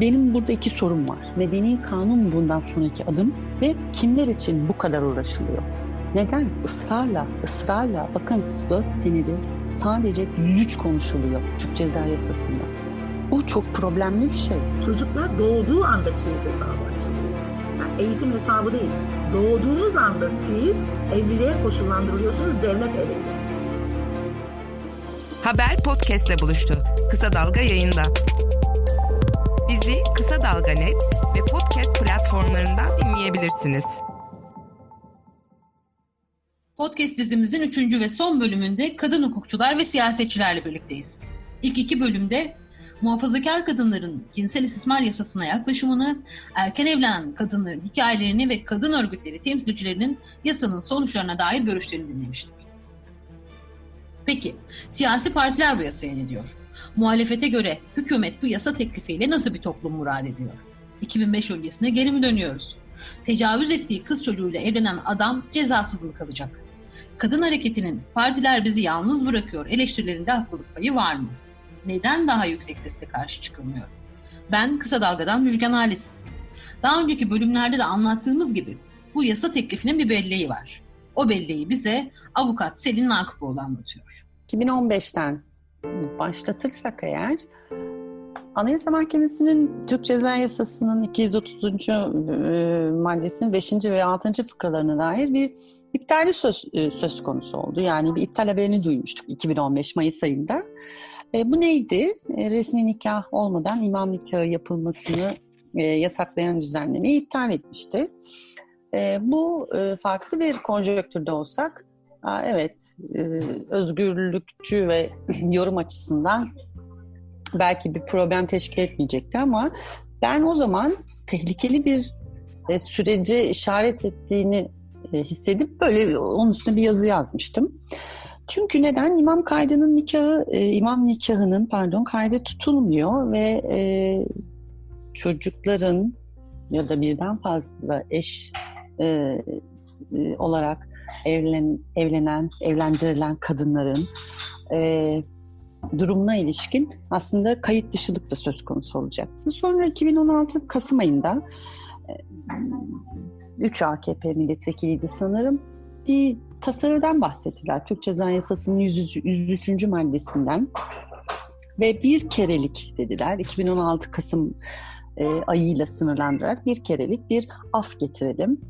benim burada iki sorum var. Medeni kanun bundan sonraki adım ve kimler için bu kadar uğraşılıyor? Neden? Israrla, ısrarla. Bakın 4 senedir sadece 103 konuşuluyor Türk Ceza Yasası'nda. Bu çok problemli bir şey. Çocuklar doğduğu anda çeyiz hesabı açılıyor. Yani eğitim hesabı değil. Doğduğunuz anda siz evliliğe koşullandırılıyorsunuz devlet eviyle. Haber podcastle buluştu. Kısa Dalga yayında. Bizi Kısa Dalga Net ve podcast platformlarından dinleyebilirsiniz. Podcast dizimizin üçüncü ve son bölümünde kadın hukukçular ve siyasetçilerle birlikteyiz. İlk iki bölümde muhafazakar kadınların cinsel istismar yasasına yaklaşımını, erken evlenen kadınların hikayelerini ve kadın örgütleri temsilcilerinin yasanın sonuçlarına dair görüşlerini dinlemiştik. Peki, siyasi partiler bu yasaya ne diyor? Muhalefete göre hükümet bu yasa teklifiyle nasıl bir toplum murad ediyor? 2005 öncesine geri mi dönüyoruz? Tecavüz ettiği kız çocuğuyla evlenen adam cezasız mı kalacak? Kadın hareketinin partiler bizi yalnız bırakıyor eleştirilerinde haklılık payı var mı? Neden daha yüksek sesle karşı çıkılmıyor? Ben Kısa Dalga'dan Müjgan Halis. Daha önceki bölümlerde de anlattığımız gibi bu yasa teklifinin bir belleği var. O belleği bize avukat Selin Nakipoğlu anlatıyor. 2015'ten başlatırsak eğer Anayasa Mahkemesi'nin Türk Ceza Yasası'nın 230. e, maddesinin 5. ve 6. fıkralarına dair bir iptali söz, e, söz konusu oldu. Yani bir iptal haberini duymuştuk 2015 Mayıs ayında. E, bu neydi? E, resmi nikah olmadan imam nikahı yapılmasını e, yasaklayan düzenlemeyi iptal etmişti. E, bu e, farklı bir konjonktürde olsak, aa, evet e, özgürlükçü ve yorum açısından belki bir problem teşkil etmeyecekti ama ben o zaman tehlikeli bir e, sürece işaret ettiğini e, hissedip böyle onun üstüne bir yazı yazmıştım. Çünkü neden? İmam kaydının nikahı, e, imam nikahının pardon kaydı tutulmuyor ve e, çocukların ya da birden fazla eş e, e, olarak evlen, evlenen, evlendirilen kadınların e, durumuna ilişkin aslında kayıt dışılık da söz konusu olacaktı. Sonra 2016 Kasım ayında 3 AKP milletvekiliydi sanırım. Bir tasarıdan bahsettiler. Türk Ceza Yasası'nın 103. 103. maddesinden ve bir kerelik dediler. 2016 Kasım e, ayıyla sınırlandırarak bir kerelik bir af getirelim.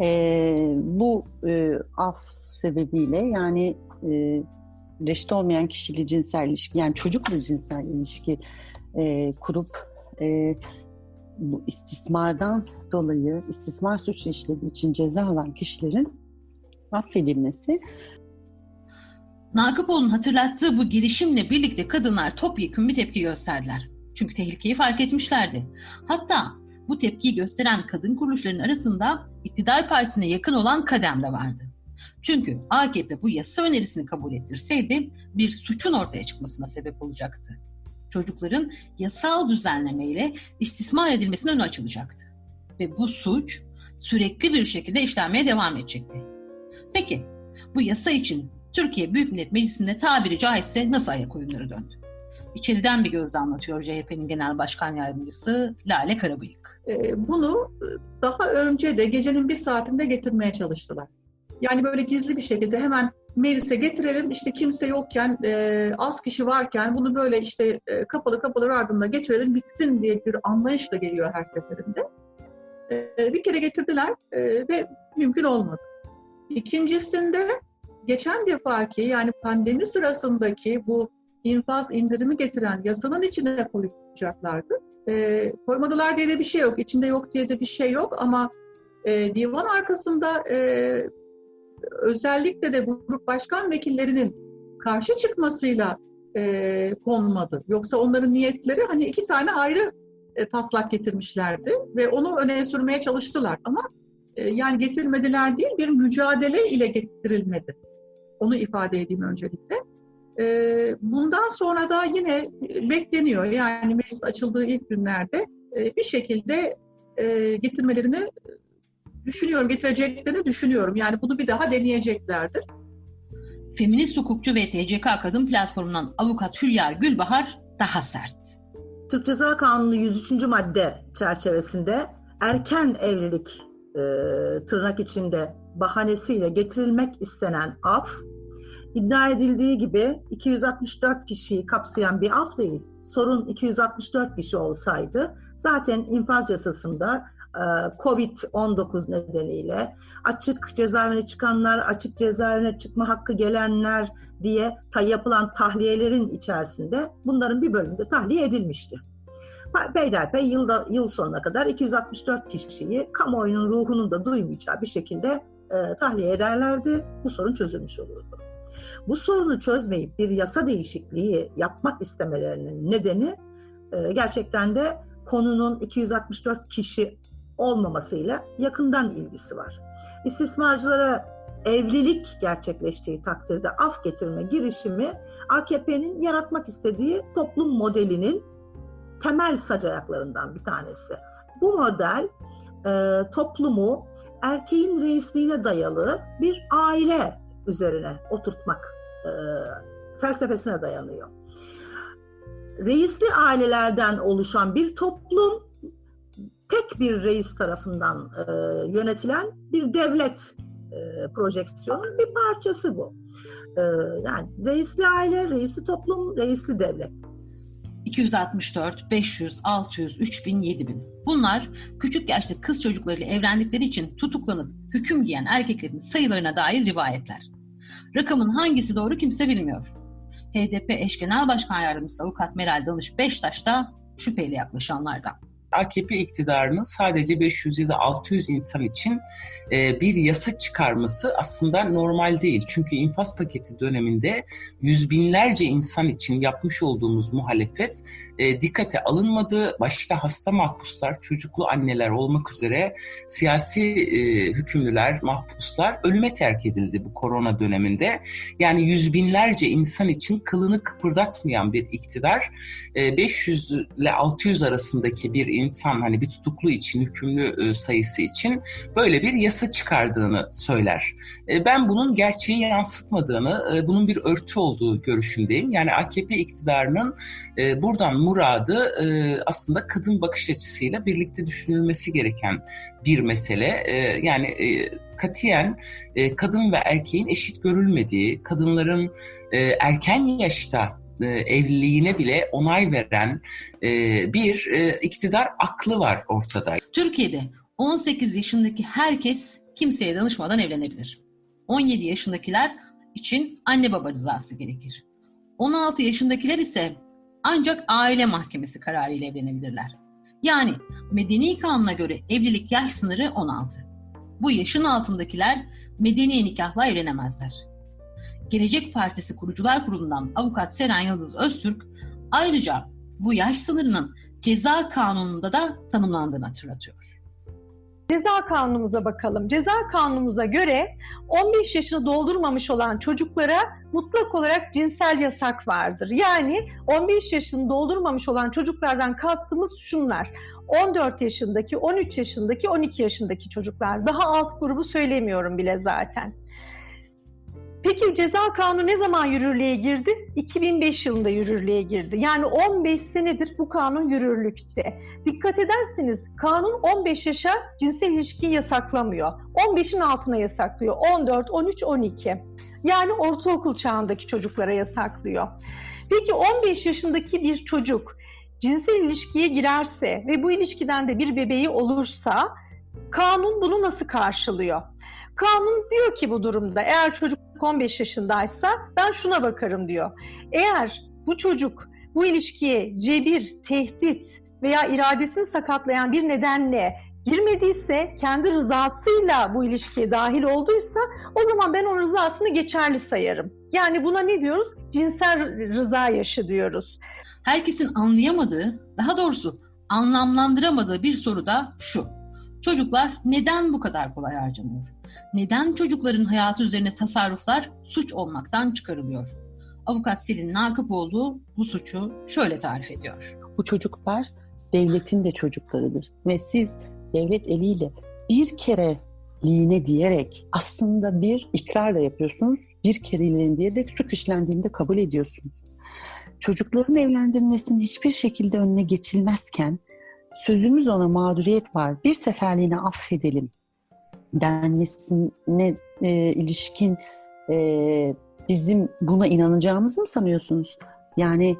E, bu e, af sebebiyle yani e, reşit olmayan kişiyle cinsel ilişki yani çocukla cinsel ilişki e, kurup e, bu istismardan dolayı istismar suçu işlediği için ceza alan kişilerin affedilmesi. Nakipoğlu'nun hatırlattığı bu girişimle birlikte kadınlar topyekun bir tepki gösterdiler. Çünkü tehlikeyi fark etmişlerdi. Hatta bu tepkiyi gösteren kadın kuruluşlarının arasında iktidar partisine yakın olan Kadem de vardı. Çünkü AKP bu yasa önerisini kabul ettirseydi bir suçun ortaya çıkmasına sebep olacaktı. Çocukların yasal düzenlemeyle istismar edilmesine önü açılacaktı. Ve bu suç sürekli bir şekilde işlenmeye devam edecekti. Peki bu yasa için Türkiye Büyük Millet Meclisi'nde tabiri caizse nasıl ayak oyunları döndü? İçeriden bir gözle anlatıyor CHP'nin Genel Başkan Yardımcısı Lale Karabıyık. Bunu daha önce de gecenin bir saatinde getirmeye çalıştılar. Yani böyle gizli bir şekilde hemen meclise getirelim işte kimse yokken e, az kişi varken bunu böyle işte e, kapalı kapalı ardında geçirelim bitsin diye bir anlayışla geliyor her seferinde. E, bir kere getirdiler ve mümkün olmadı. İkincisinde geçen defaki yani pandemi sırasındaki bu infaz indirimi getiren yasanın içine koyacaklardı. E, koymadılar diye de bir şey yok, içinde yok diye de bir şey yok ama e, divan arkasında e, özellikle de grup başkan vekillerinin karşı çıkmasıyla e, konmadı. Yoksa onların niyetleri hani iki tane ayrı e, taslak getirmişlerdi ve onu öne sürmeye çalıştılar ama e, yani getirmediler değil bir mücadele ile getirilmedi. Onu ifade edeyim öncelikle. E, bundan sonra da yine bekleniyor yani meclis açıldığı ilk günlerde e, bir şekilde e, getirmelerini düşünüyorum, getireceklerini düşünüyorum. Yani bunu bir daha deneyeceklerdir. Feminist hukukçu ve TCK Kadın Platformu'ndan avukat Hülya Gülbahar daha sert. Türk Ceza Kanunu 103. madde çerçevesinde erken evlilik e, tırnak içinde bahanesiyle getirilmek istenen af iddia edildiği gibi 264 kişiyi kapsayan bir af değil. Sorun 264 kişi olsaydı zaten infaz yasasında e, Covid-19 nedeniyle açık cezaevine çıkanlar, açık cezaevine çıkma hakkı gelenler diye ta yapılan tahliyelerin içerisinde bunların bir bölümünde tahliye edilmişti. Beylerbeyi yılda, yıl sonuna kadar 264 kişiyi kamuoyunun ruhunun da duymayacağı bir şekilde e, tahliye ederlerdi. Bu sorun çözülmüş olurdu. Bu sorunu çözmeyip bir yasa değişikliği yapmak istemelerinin nedeni e, gerçekten de konunun 264 kişi olmamasıyla yakından ilgisi var. İstismarcılara evlilik gerçekleştiği takdirde af getirme girişimi AKP'nin yaratmak istediği toplum modelinin temel sac ayaklarından bir tanesi. Bu model e, toplumu erkeğin reisliğine dayalı bir aile üzerine oturtmak e, felsefesine dayanıyor. Reisli ailelerden oluşan bir toplum tek bir reis tarafından e, yönetilen bir devlet e, projeksiyonun bir parçası bu. E, yani reisli aile, reisli toplum, reisli devlet. 264, 500, 600, 3000, 7000. Bunlar küçük yaşta kız çocuklarıyla evlendikleri için tutuklanıp hüküm giyen erkeklerin sayılarına dair rivayetler. Rakamın hangisi doğru kimse bilmiyor. HDP eş genel başkan yardımcısı avukat Meral Danış Beştaş da şüpheyle yaklaşanlardan. AKP iktidarının sadece 500 ya da 600 insan için e, bir yasa çıkarması aslında normal değil. Çünkü infaz paketi döneminde yüz binlerce insan için yapmış olduğumuz muhalefet e, dikkate alınmadı. Başta hasta mahpuslar, çocuklu anneler olmak üzere siyasi e, hükümlüler, mahpuslar ölüme terk edildi bu korona döneminde. Yani yüz binlerce insan için kılını kıpırdatmayan bir iktidar e, 500 ile 600 arasındaki bir insan hani bir tutuklu için, hükümlü e, sayısı için böyle bir yasa çıkardığını söyler. E, ben bunun gerçeği yansıtmadığını, e, bunun bir örtü olduğu görüşündeyim. Yani AKP iktidarının buradan muradı aslında kadın bakış açısıyla birlikte düşünülmesi gereken bir mesele. Yani katiyen kadın ve erkeğin eşit görülmediği, kadınların erken yaşta e, evliliğine bile onay veren e, bir e, iktidar aklı var ortada. Türkiye'de 18 yaşındaki herkes kimseye danışmadan evlenebilir. 17 yaşındakiler için anne baba rızası gerekir. 16 yaşındakiler ise ancak aile mahkemesi kararıyla evlenebilirler. Yani medeni kanuna göre evlilik yaş sınırı 16. Bu yaşın altındakiler medeni nikahla evlenemezler. Gelecek Partisi Kurucular Kurulu'ndan avukat Seren Yıldız Öztürk ayrıca bu yaş sınırının ceza kanununda da tanımlandığını hatırlatıyor. Ceza kanunumuza bakalım. Ceza kanunumuza göre 15 yaşını doldurmamış olan çocuklara mutlak olarak cinsel yasak vardır. Yani 15 yaşını doldurmamış olan çocuklardan kastımız şunlar. 14 yaşındaki, 13 yaşındaki, 12 yaşındaki çocuklar. Daha alt grubu söylemiyorum bile zaten. Peki ceza kanunu ne zaman yürürlüğe girdi? 2005 yılında yürürlüğe girdi. Yani 15 senedir bu kanun yürürlükte. Dikkat ederseniz kanun 15 yaşa cinsel ilişkiyi yasaklamıyor. 15'in altına yasaklıyor. 14, 13, 12. Yani ortaokul çağındaki çocuklara yasaklıyor. Peki 15 yaşındaki bir çocuk cinsel ilişkiye girerse ve bu ilişkiden de bir bebeği olursa kanun bunu nasıl karşılıyor? Kanun diyor ki bu durumda eğer çocuk 15 yaşındaysa ben şuna bakarım diyor. Eğer bu çocuk bu ilişkiye cebir, tehdit veya iradesini sakatlayan bir nedenle girmediyse, kendi rızasıyla bu ilişkiye dahil olduysa o zaman ben onun rızasını geçerli sayarım. Yani buna ne diyoruz? Cinsel rıza yaşı diyoruz. Herkesin anlayamadığı, daha doğrusu anlamlandıramadığı bir soru da şu. Çocuklar neden bu kadar kolay harcanıyor? Neden çocukların hayatı üzerine tasarruflar suç olmaktan çıkarılıyor? Avukat Selin Nakıpoğlu bu suçu şöyle tarif ediyor. Bu çocuklar devletin de çocuklarıdır. Ve siz devlet eliyle bir kere liğine diyerek aslında bir ikrar da yapıyorsunuz. Bir kereliğine diyerek suç işlendiğinde kabul ediyorsunuz. çocukların evlendirilmesinin hiçbir şekilde önüne geçilmezken sözümüz ona mağduriyet var. Bir seferliğine affedelim denmesine e, ilişkin e, bizim buna inanacağımızı mı sanıyorsunuz? Yani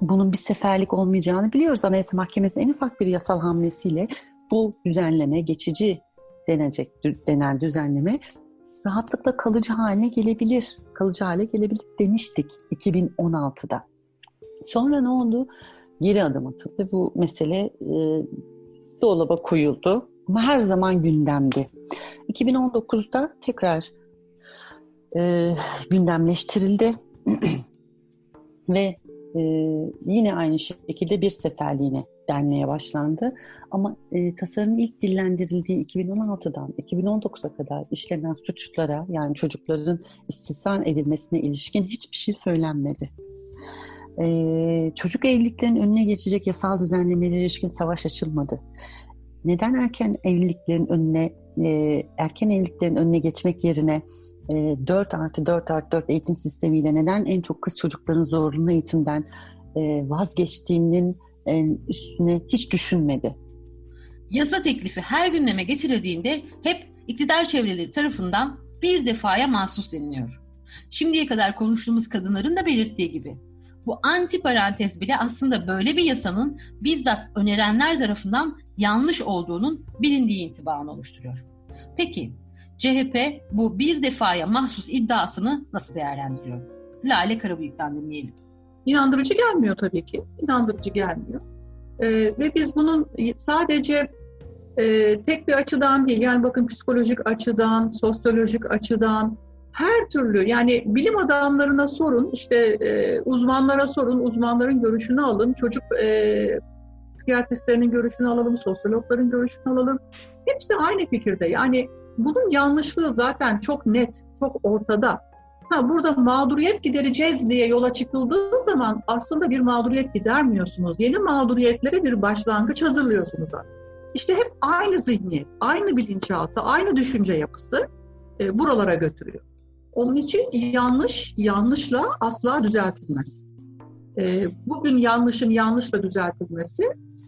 bunun bir seferlik olmayacağını biliyoruz. Anayasa Mahkemesi'nin en ufak bir yasal hamlesiyle bu düzenleme, geçici denecek denen düzenleme rahatlıkla kalıcı haline gelebilir. Kalıcı hale gelebilir demiştik 2016'da. Sonra ne oldu? Geri adım atıldı. Bu mesele e, dolaba koyuldu. Ama her zaman gündemdi. 2019'da tekrar e, gündemleştirildi. Ve e, yine aynı şekilde bir seferliğine denmeye başlandı. Ama e, tasarının ilk dillendirildiği 2016'dan 2019'a kadar işlenen suçlara yani çocukların istisna edilmesine ilişkin hiçbir şey söylenmedi. E, çocuk evliliklerin önüne geçecek yasal düzenlemelere ilişkin savaş açılmadı. Neden erken evliliklerin önüne e, erken evliliklerin önüne geçmek yerine e, 4 artı 4 artı 4 eğitim sistemiyle neden en çok kız çocukların zorunlu eğitimden e, vazgeçtiğinin e, üstüne hiç düşünmedi. Yasa teklifi her gündeme getirildiğinde hep iktidar çevreleri tarafından bir defaya mahsus deniliyor. Şimdiye kadar konuştuğumuz kadınların da belirttiği gibi bu anti parantez bile aslında böyle bir yasanın bizzat önerenler tarafından yanlış olduğunun bilindiği intibanı oluşturuyor. Peki CHP bu bir defaya mahsus iddiasını nasıl değerlendiriyor? Lale Karabıyık'tan dinleyelim. İnandırıcı gelmiyor tabii ki. İnandırıcı gelmiyor. Ee, ve biz bunun sadece e, tek bir açıdan değil, yani bakın psikolojik açıdan, sosyolojik açıdan, her türlü yani bilim adamlarına sorun, işte e, uzmanlara sorun, uzmanların görüşünü alın, çocuk e, psikiyatristlerinin görüşünü alalım, sosyologların görüşünü alalım. Hepsi aynı fikirde. Yani bunun yanlışlığı zaten çok net, çok ortada. Ha, burada mağduriyet gidereceğiz diye yola çıkıldığı zaman aslında bir mağduriyet gidermiyorsunuz. Yeni mağduriyetlere bir başlangıç hazırlıyorsunuz aslında. İşte hep aynı zihniyet, aynı bilinçaltı, aynı düşünce yapısı e, buralara götürüyor. Onun için yanlış, yanlışla asla düzeltilmez. E, bugün yanlışın yanlışla düzeltilmesi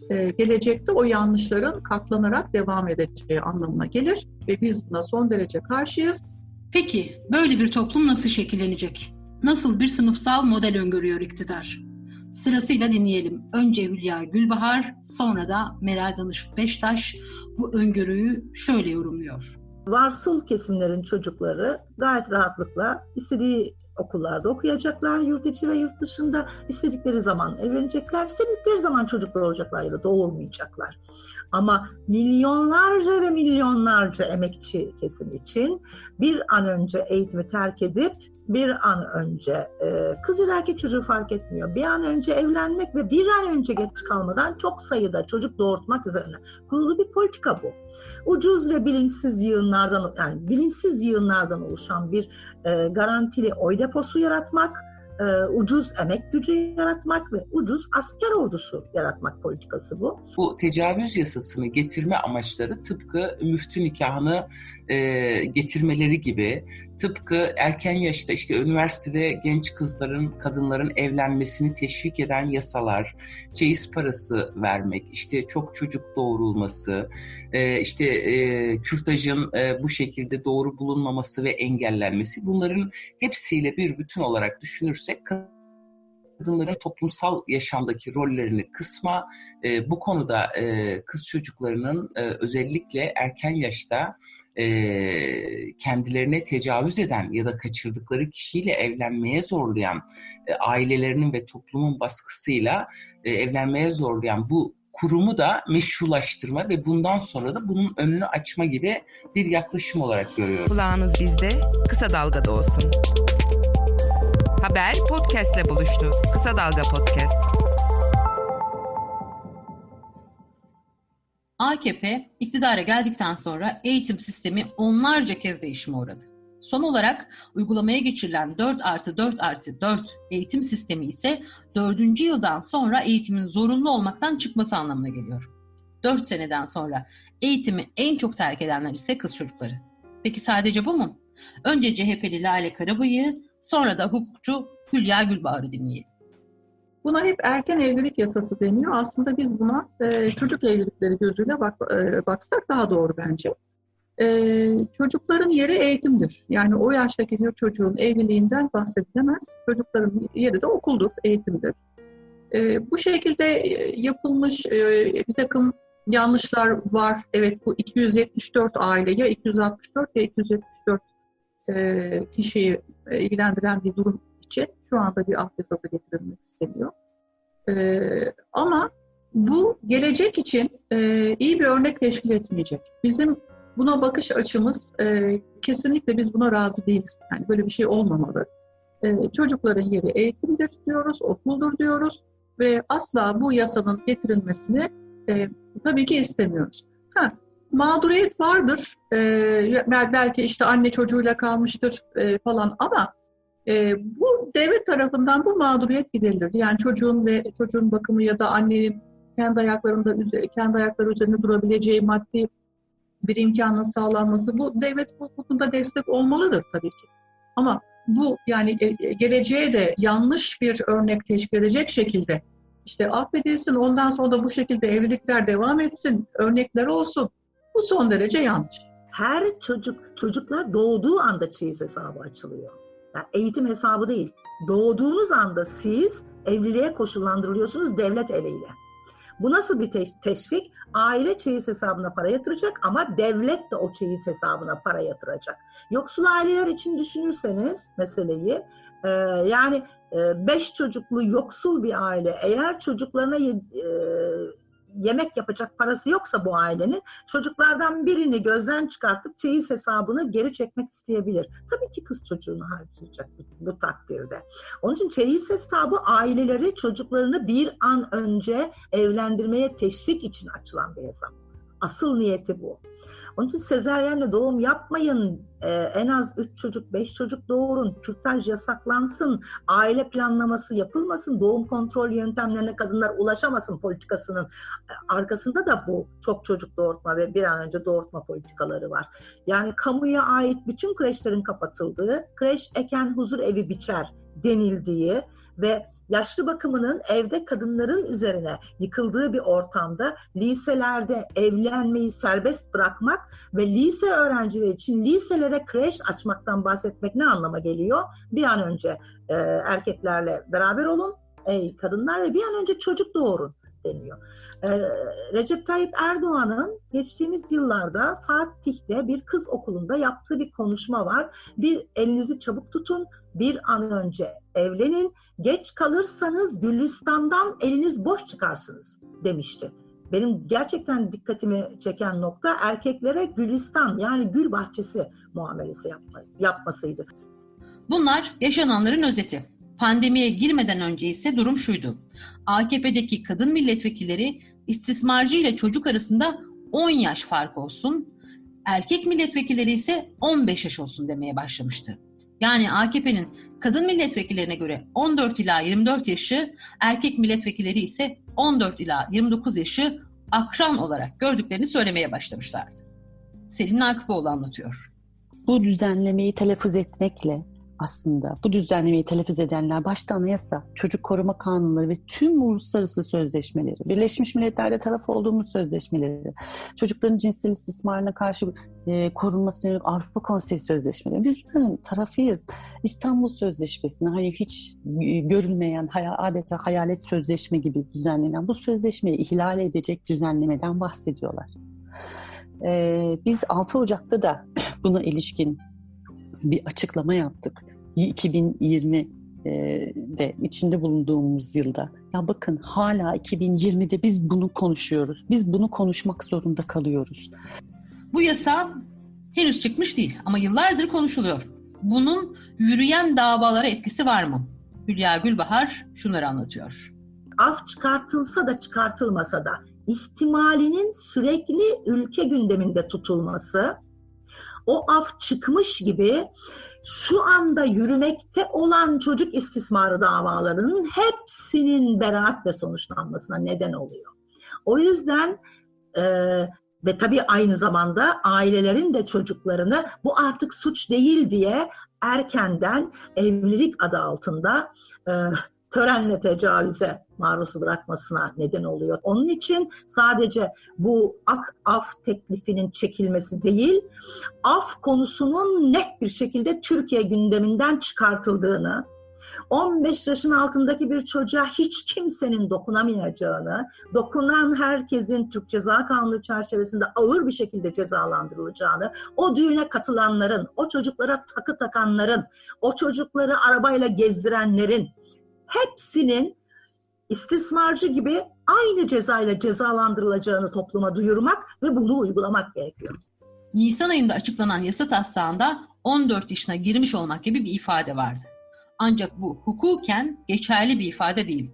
e, gelecekte o yanlışların katlanarak devam edeceği anlamına gelir ve biz buna son derece karşıyız. Peki böyle bir toplum nasıl şekillenecek? Nasıl bir sınıfsal model öngörüyor iktidar? Sırasıyla dinleyelim. Önce Hülya Gülbahar, sonra da Meral Danış Beştaş bu öngörüyü şöyle yorumluyor. Varsıl kesimlerin çocukları gayet rahatlıkla istediği okullarda okuyacaklar, yurt içi ve yurt dışında istedikleri zaman evlenecekler, istedikleri zaman çocuklar olacaklar ya da doğurmayacaklar. Ama milyonlarca ve milyonlarca emekçi kesim için bir an önce eğitimi terk edip bir an önce e, kız ya erkek çocuğu fark etmiyor. Bir an önce evlenmek ve bir an önce geç kalmadan çok sayıda çocuk doğurtmak üzerine kurulu bir politika bu. Ucuz ve bilinçsiz yığınlardan yani bilinçsiz yığınlardan oluşan bir e, garantili oy deposu yaratmak e, ucuz emek gücü yaratmak ve ucuz asker ordusu yaratmak politikası bu. Bu tecavüz yasasını getirme amaçları tıpkı müftü nikahını e, getirmeleri gibi tıpkı erken yaşta işte üniversitede genç kızların, kadınların evlenmesini teşvik eden yasalar, çeyiz parası vermek, işte çok çocuk doğurulması, e, işte e, kürtajın e, bu şekilde doğru bulunmaması ve engellenmesi bunların hepsiyle bir bütün olarak düşünürsek kadınların toplumsal yaşamdaki rollerini kısma, bu konuda kız çocuklarının özellikle erken yaşta e, kendilerine tecavüz eden ya da kaçırdıkları kişiyle evlenmeye zorlayan e, ailelerinin ve toplumun baskısıyla e, evlenmeye zorlayan bu kurumu da meşrulaştırma ve bundan sonra da bunun önünü açma gibi bir yaklaşım olarak görüyorum. Kulağınız bizde, kısa dalgada olsun. Haber podcastle buluştu. Kısa Dalga Podcast. AKP iktidara geldikten sonra eğitim sistemi onlarca kez değişime uğradı. Son olarak uygulamaya geçirilen 4 artı 4 artı 4 eğitim sistemi ise 4. yıldan sonra eğitimin zorunlu olmaktan çıkması anlamına geliyor. 4 seneden sonra eğitimi en çok terk edenler ise kız çocukları. Peki sadece bu mu? Önce CHP'li Lale Karabay'ı, sonra da hukukçu Hülya Gülbahar'ı dinleyelim. Buna hep erken evlilik yasası deniyor. Aslında biz buna e, çocuk evlilikleri gözüyle bak, e, baksak daha doğru bence. E, çocukların yeri eğitimdir. Yani o yaştaki bir çocuğun evliliğinden bahsedilemez. Çocukların yeri de okuldur, eğitimdir. E, bu şekilde e, yapılmış e, bir takım yanlışlar var. Evet bu 274 aile ya 264 ya 274 e, kişiyi e, ilgilendiren bir durum için şu anda bir af yasası getirilmek isteniyor. E, ama bu gelecek için e, iyi bir örnek teşkil etmeyecek. Bizim buna bakış açımız e, kesinlikle biz buna razı değiliz. Yani böyle bir şey olmamalı. E, çocukların yeri eğitimdir diyoruz, okuldur diyoruz ve asla bu yasanın getirilmesini e, tabii ki istemiyoruz. Ha, mağduriyet vardır. E, belki işte anne çocuğuyla kalmıştır e, falan ama e, bu devlet tarafından bu mağduriyet giderilir. Yani çocuğun ve çocuğun bakımı ya da annenin kendi ayaklarında kendi ayakları üzerinde durabileceği maddi bir imkanın sağlanması bu devlet bu konuda destek olmalıdır tabii ki. Ama bu yani geleceğe de yanlış bir örnek teşkil edecek şekilde işte affedilsin ondan sonra da bu şekilde evlilikler devam etsin, örnekler olsun. Bu son derece yanlış. Her çocuk, çocuklar doğduğu anda çeyiz hesabı açılıyor. Yani eğitim hesabı değil. Doğduğunuz anda siz evliliğe koşullandırılıyorsunuz devlet eliyle. Bu nasıl bir teş- teşvik? Aile çeyiz hesabına para yatıracak ama devlet de o çeyiz hesabına para yatıracak. Yoksul aileler için düşünürseniz meseleyi e, yani e, beş çocuklu yoksul bir aile eğer çocuklarına e, yemek yapacak parası yoksa bu ailenin çocuklardan birini gözden çıkartıp çeyiz hesabını geri çekmek isteyebilir. Tabii ki kız çocuğunu harcayacak bu, bu takdirde. Onun için çeyiz hesabı aileleri çocuklarını bir an önce evlendirmeye teşvik için açılan bir hesap. Asıl niyeti bu. Onun için sezeryenle doğum yapmayın. Ee, en az 3 çocuk, 5 çocuk doğurun. Kürtaj yasaklansın. Aile planlaması yapılmasın. Doğum kontrol yöntemlerine kadınlar ulaşamasın politikasının arkasında da bu çok çocuk doğurtma ve bir an önce doğurtma politikaları var. Yani kamuya ait bütün kreşlerin kapatıldığı, kreş eken huzur evi biçer denildiği ve yaşlı bakımının evde kadınların üzerine yıkıldığı bir ortamda liselerde evlenmeyi serbest bırakmak ve lise öğrencileri için liselere kreş açmaktan bahsetmek ne anlama geliyor? Bir an önce e, erkeklerle beraber olun ey kadınlar ve bir an önce çocuk doğurun deniyor. Ee, Recep Tayyip Erdoğan'ın geçtiğimiz yıllarda Fatih'te bir kız okulunda yaptığı bir konuşma var. Bir elinizi çabuk tutun, bir an önce evlenin, geç kalırsanız Gülistan'dan eliniz boş çıkarsınız demişti. Benim gerçekten dikkatimi çeken nokta erkeklere Gülistan yani gül bahçesi muamelesi yapma, yapmasıydı. Bunlar yaşananların özeti. Pandemiye girmeden önce ise durum şuydu. AKP'deki kadın milletvekilleri istismarcı ile çocuk arasında 10 yaş fark olsun, erkek milletvekilleri ise 15 yaş olsun demeye başlamıştı. Yani AKP'nin kadın milletvekillerine göre 14 ila 24 yaşı, erkek milletvekilleri ise 14 ila 29 yaşı akran olarak gördüklerini söylemeye başlamışlardı. Selin Nakipoğlu anlatıyor. Bu düzenlemeyi telaffuz etmekle aslında bu düzenlemeyi telaffuz edenler başta anayasa, çocuk koruma kanunları ve tüm uluslararası sözleşmeleri, Birleşmiş Milletler'de taraf olduğumuz sözleşmeleri, çocukların cinsel istismarına karşı e, korunmasına yönelik Avrupa Konseyi sözleşmeleri. Biz bunların tarafıyız. İstanbul Sözleşmesi'ne hani hiç görülmeyen, adeta hayalet sözleşme gibi düzenlenen bu sözleşmeyi ihlal edecek düzenlemeden bahsediyorlar. Ee, biz 6 Ocak'ta da buna ilişkin bir açıklama yaptık. 2020'de içinde bulunduğumuz yılda. Ya bakın hala 2020'de biz bunu konuşuyoruz. Biz bunu konuşmak zorunda kalıyoruz. Bu yasa henüz çıkmış değil ama yıllardır konuşuluyor. Bunun yürüyen davalara etkisi var mı? Hülya Gülbahar şunları anlatıyor. Af çıkartılsa da çıkartılmasa da ihtimalinin sürekli ülke gündeminde tutulması o af çıkmış gibi şu anda yürümekte olan çocuk istismarı davalarının hepsinin beraatle sonuçlanmasına neden oluyor. O yüzden e, ve tabii aynı zamanda ailelerin de çocuklarını bu artık suç değil diye erkenden evlilik adı altında e, törenle tecavüze maruz bırakmasına neden oluyor. Onun için sadece bu ak af teklifinin çekilmesi değil, af konusunun net bir şekilde Türkiye gündeminden çıkartıldığını, 15 yaşın altındaki bir çocuğa hiç kimsenin dokunamayacağını, dokunan herkesin Türk Ceza Kanunu çerçevesinde ağır bir şekilde cezalandırılacağını, o düğüne katılanların, o çocuklara takı takanların, o çocukları arabayla gezdirenlerin hepsinin istismarcı gibi aynı cezayla cezalandırılacağını topluma duyurmak ve bunu uygulamak gerekiyor. Nisan ayında açıklanan yasa taslağında 14 yaşına girmiş olmak gibi bir ifade vardı. Ancak bu hukuken geçerli bir ifade değil.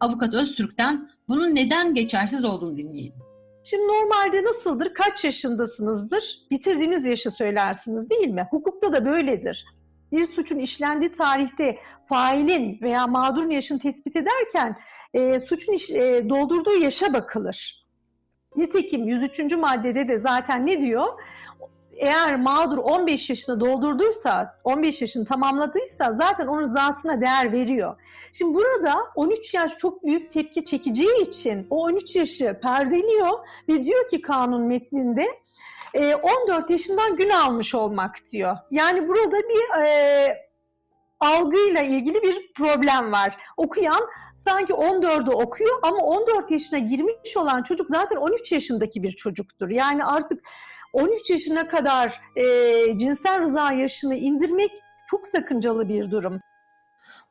Avukat Öztürk'ten bunun neden geçersiz olduğunu dinleyelim. Şimdi normalde nasıldır? Kaç yaşındasınızdır? Bitirdiğiniz yaşı söylersiniz değil mi? Hukukta da böyledir. Bir suçun işlendiği tarihte failin veya mağdurun yaşını tespit ederken e, suçun iş, e, doldurduğu yaşa bakılır. Nitekim 103. maddede de zaten ne diyor? Eğer mağdur 15 yaşını doldurduysa, 15 yaşını tamamladıysa zaten onun rızasına değer veriyor. Şimdi burada 13 yaş çok büyük tepki çekeceği için o 13 yaşı perdeliyor ve diyor ki kanun metninde 14 yaşından gün almış olmak diyor. Yani burada bir e, algıyla ilgili bir problem var. Okuyan sanki 14'ü okuyor ama 14 yaşına girmiş olan çocuk zaten 13 yaşındaki bir çocuktur. Yani artık 13 yaşına kadar e, cinsel rıza yaşını indirmek çok sakıncalı bir durum.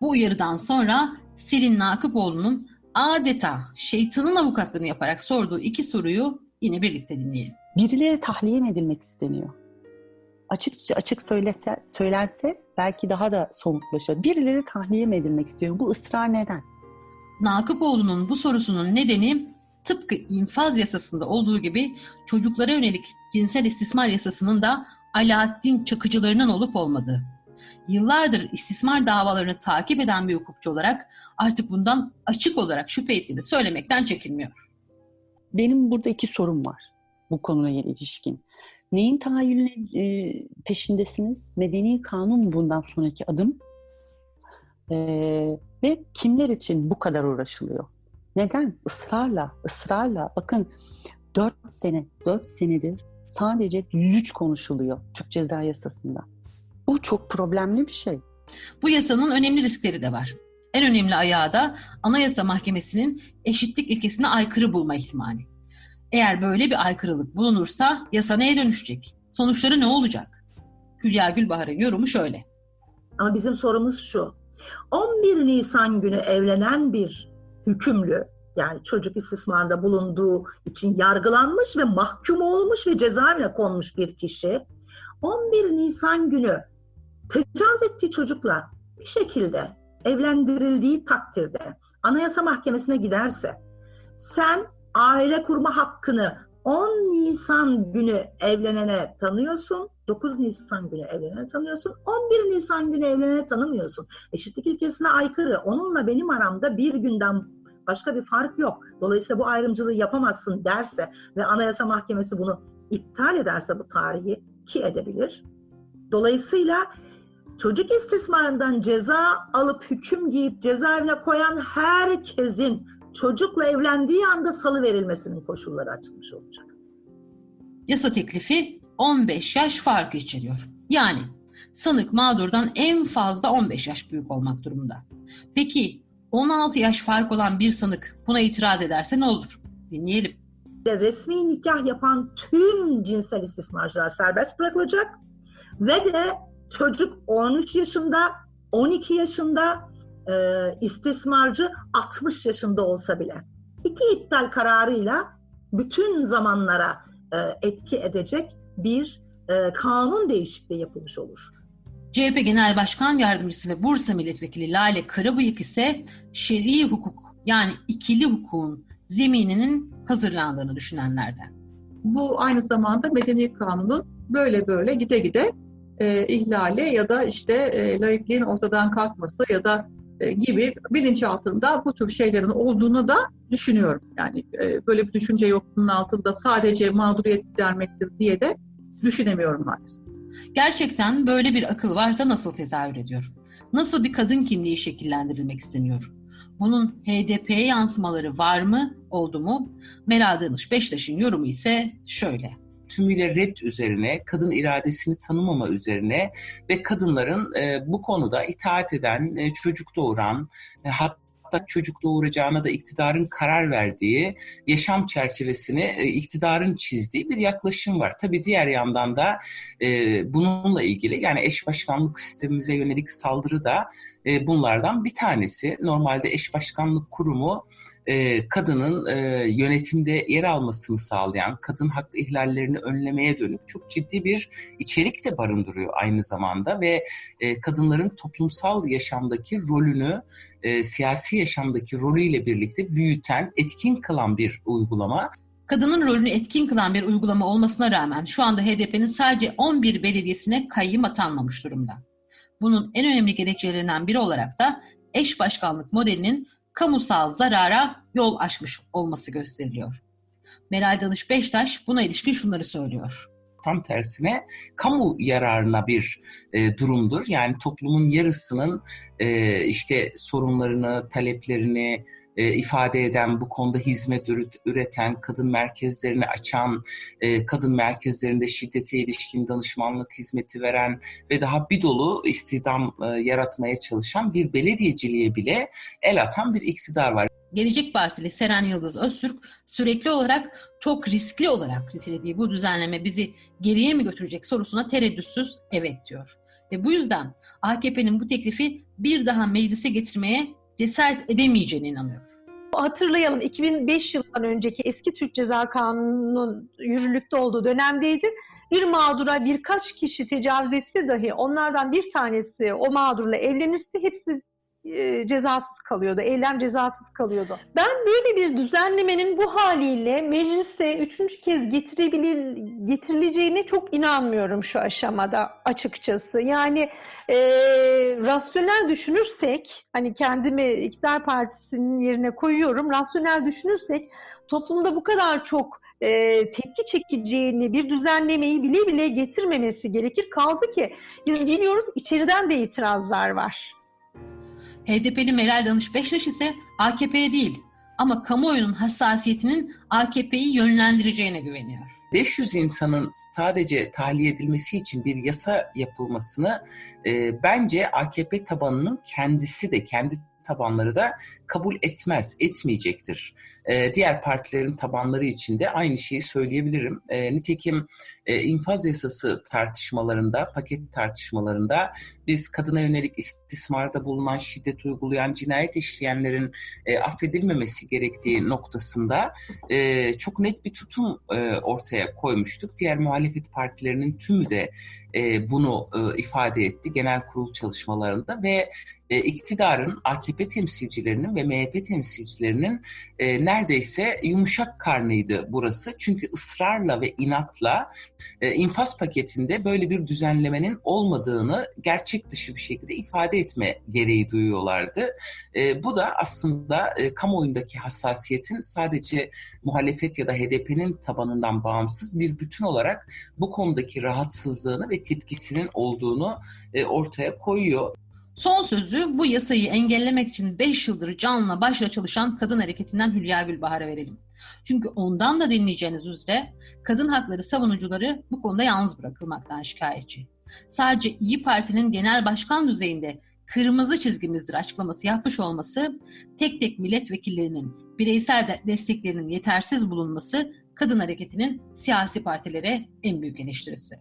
Bu uyarıdan sonra Selin Nakıpoğlu'nun adeta şeytanın avukatlığını yaparak sorduğu iki soruyu yine birlikte dinleyelim. Birileri tahliye mi edilmek isteniyor? Açıkça açık söylese, söylense belki daha da somutlaşır. Birileri tahliye mi edilmek istiyor? Bu ısrar neden? Nakıpoğlu'nun bu sorusunun nedeni tıpkı infaz yasasında olduğu gibi çocuklara yönelik cinsel istismar yasasının da Alaaddin çakıcılarının olup olmadığı. Yıllardır istismar davalarını takip eden bir hukukçu olarak artık bundan açık olarak şüphe ettiğini söylemekten çekinmiyor. Benim burada iki sorum var bu konuyla ilişkin. Neyin tahayyülüne e, peşindesiniz? Medeni kanun bundan sonraki adım. E, ve kimler için bu kadar uğraşılıyor? Neden? Israrla, ısrarla. Bakın 4 sene, 4 senedir sadece 103 konuşuluyor Türk Ceza Yasası'nda. Bu çok problemli bir şey. Bu yasanın önemli riskleri de var. En önemli ayağı da Anayasa Mahkemesi'nin eşitlik ilkesine aykırı bulma ihtimali. Eğer böyle bir aykırılık bulunursa yasa neye dönüşecek? Sonuçları ne olacak? Hülya Gülbahar'ın yorumu şöyle. Ama bizim sorumuz şu. 11 Nisan günü evlenen bir hükümlü yani çocuk istismarında bulunduğu için yargılanmış ve mahkum olmuş ve cezaevine konmuş bir kişi 11 Nisan günü tecavüz ettiği çocukla bir şekilde evlendirildiği takdirde Anayasa Mahkemesi'ne giderse sen aile kurma hakkını 10 Nisan günü evlenene tanıyorsun, 9 Nisan günü evlenene tanıyorsun, 11 Nisan günü evlenene tanımıyorsun. Eşitlik ilkesine aykırı. Onunla benim aramda bir günden başka bir fark yok. Dolayısıyla bu ayrımcılığı yapamazsın derse ve Anayasa Mahkemesi bunu iptal ederse bu tarihi ki edebilir. Dolayısıyla çocuk istismarından ceza alıp hüküm giyip cezaevine koyan herkesin çocukla evlendiği anda salı verilmesinin koşulları açılmış olacak. Yasa teklifi 15 yaş farkı içeriyor. Yani sanık mağdurdan en fazla 15 yaş büyük olmak durumunda. Peki 16 yaş fark olan bir sanık buna itiraz ederse ne olur? Dinleyelim. Resmi nikah yapan tüm cinsel istismarcılar serbest bırakılacak ve de çocuk 13 yaşında, 12 yaşında e, istismarcı 60 yaşında olsa bile iki iptal kararıyla bütün zamanlara e, etki edecek bir e, kanun değişikliği yapılmış olur. CHP Genel Başkan Yardımcısı ve Bursa Milletvekili Lale Karabıyık ise şer'i hukuk yani ikili hukukun zemininin hazırlandığını düşünenlerden. Bu aynı zamanda medeni kanunun böyle böyle gide gide e, ihlali ya da işte e, laikliğin ortadan kalkması ya da gibi bilinçaltında bu tür şeylerin olduğunu da düşünüyorum. Yani e, böyle bir düşünce yokluğunun altında sadece mağduriyet gidermektir diye de düşünemiyorum maalesef. Gerçekten böyle bir akıl varsa nasıl tezahür ediyor? Nasıl bir kadın kimliği şekillendirilmek isteniyor? Bunun HDP'ye yansımaları var mı, oldu mu? Meral Danış Beştaş'ın yorumu ise şöyle. Tümüyle red üzerine, kadın iradesini tanımama üzerine ve kadınların e, bu konuda itaat eden, e, çocuk doğuran, e, hatta çocuk doğuracağına da iktidarın karar verdiği yaşam çerçevesini e, iktidarın çizdiği bir yaklaşım var. Tabii diğer yandan da e, bununla ilgili yani eş başkanlık sistemimize yönelik saldırı da e, bunlardan bir tanesi. Normalde eş başkanlık kurumu e, kadının e, yönetimde yer almasını sağlayan, kadın hak ihlallerini önlemeye dönük çok ciddi bir içerik de barındırıyor aynı zamanda ve e, kadınların toplumsal yaşamdaki rolünü, e, siyasi yaşamdaki rolüyle birlikte büyüten, etkin kılan bir uygulama. Kadının rolünü etkin kılan bir uygulama olmasına rağmen şu anda HDP'nin sadece 11 belediyesine kayyım atanmamış durumda. Bunun en önemli gerekçelerinden biri olarak da eş başkanlık modelinin kamusal zarara yol açmış olması gösteriliyor. Meral Danış Beştaş buna ilişkin şunları söylüyor. Tam tersine kamu yararına bir e, durumdur. Yani toplumun yarısının e, işte sorunlarını, taleplerini e, ifade eden, bu konuda hizmet üreten, kadın merkezlerini açan, e, kadın merkezlerinde şiddete ilişkin danışmanlık hizmeti veren ve daha bir dolu istihdam e, yaratmaya çalışan bir belediyeciliğe bile el atan bir iktidar var. Gelecek Partili Seren Yıldız Öztürk sürekli olarak çok riskli olarak nitelediği bu düzenleme bizi geriye mi götürecek sorusuna tereddütsüz evet diyor. Ve bu yüzden AKP'nin bu teklifi bir daha meclise getirmeye cesaret edemeyeceğine inanıyor. Hatırlayalım 2005 yılından önceki eski Türk Ceza Kanunu'nun yürürlükte olduğu dönemdeydi. Bir mağdura birkaç kişi tecavüz etse dahi onlardan bir tanesi o mağdurla evlenirse hepsi e, cezasız kalıyordu. Eylem cezasız kalıyordu. Ben böyle bir düzenlemenin bu haliyle mecliste üçüncü kez getirebilir, getirileceğine çok inanmıyorum şu aşamada açıkçası. Yani e, rasyonel düşünürsek, hani kendimi iktidar partisinin yerine koyuyorum, rasyonel düşünürsek toplumda bu kadar çok e, tepki çekeceğini bir düzenlemeyi bile bile getirmemesi gerekir. Kaldı ki biz biliyoruz içeriden de itirazlar var. HDP'li Meral Danış Beştaş ise AKP'ye değil ama kamuoyunun hassasiyetinin AKP'yi yönlendireceğine güveniyor. 500 insanın sadece tahliye edilmesi için bir yasa yapılmasını e, bence AKP tabanının kendisi de kendi tabanları da kabul etmez, etmeyecektir. E, diğer partilerin tabanları için de aynı şeyi söyleyebilirim. E, nitekim e, infaz yasası tartışmalarında, paket tartışmalarında biz kadına yönelik istismarda bulunan, şiddet uygulayan, cinayet işleyenlerin e, affedilmemesi gerektiği noktasında e, çok net bir tutum e, ortaya koymuştuk. Diğer muhalefet partilerinin tümü de e, bunu e, ifade etti genel kurul çalışmalarında ve e, iktidarın, AKP temsilcilerinin ve MHP temsilcilerinin e, neredeyse yumuşak karnıydı burası. Çünkü ısrarla ve inatla e, infaz paketinde böyle bir düzenlemenin olmadığını gerçek dışı bir şekilde ifade etme gereği duyuyorlardı. E, bu da aslında e, kamuoyundaki hassasiyetin sadece muhalefet ya da HDP'nin tabanından bağımsız bir bütün olarak bu konudaki rahatsızlığını ve tepkisinin olduğunu e, ortaya koyuyor. Son sözü bu yasayı engellemek için 5 yıldır canla başla çalışan kadın hareketinden Hülya Gülbahar'a verelim. Çünkü ondan da dinleyeceğiniz üzere kadın hakları savunucuları bu konuda yalnız bırakılmaktan şikayetçi. Sadece İyi Parti'nin genel başkan düzeyinde kırmızı çizgimizdir açıklaması yapmış olması, tek tek milletvekillerinin bireysel de desteklerinin yetersiz bulunması kadın hareketinin siyasi partilere en büyük eleştirisi.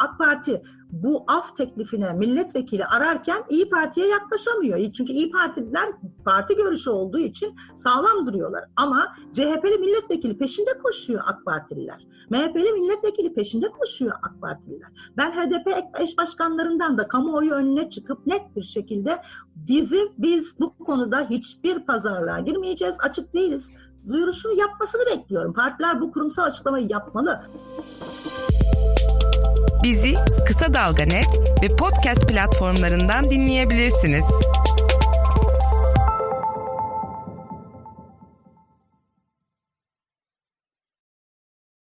AK Parti bu af teklifine milletvekili ararken İyi Parti'ye yaklaşamıyor. Çünkü İyi Partililer parti görüşü olduğu için sağlam duruyorlar. Ama CHP'li milletvekili peşinde koşuyor AK Partililer. MHP'li milletvekili peşinde koşuyor AK Partililer. Ben HDP eş başkanlarından da kamuoyu önüne çıkıp net bir şekilde bizi biz bu konuda hiçbir pazarlığa girmeyeceğiz, açık değiliz. Duyurusunu yapmasını bekliyorum. Partiler bu kurumsal açıklamayı yapmalı. Bizi Kısa Dalga Net ve podcast platformlarından dinleyebilirsiniz.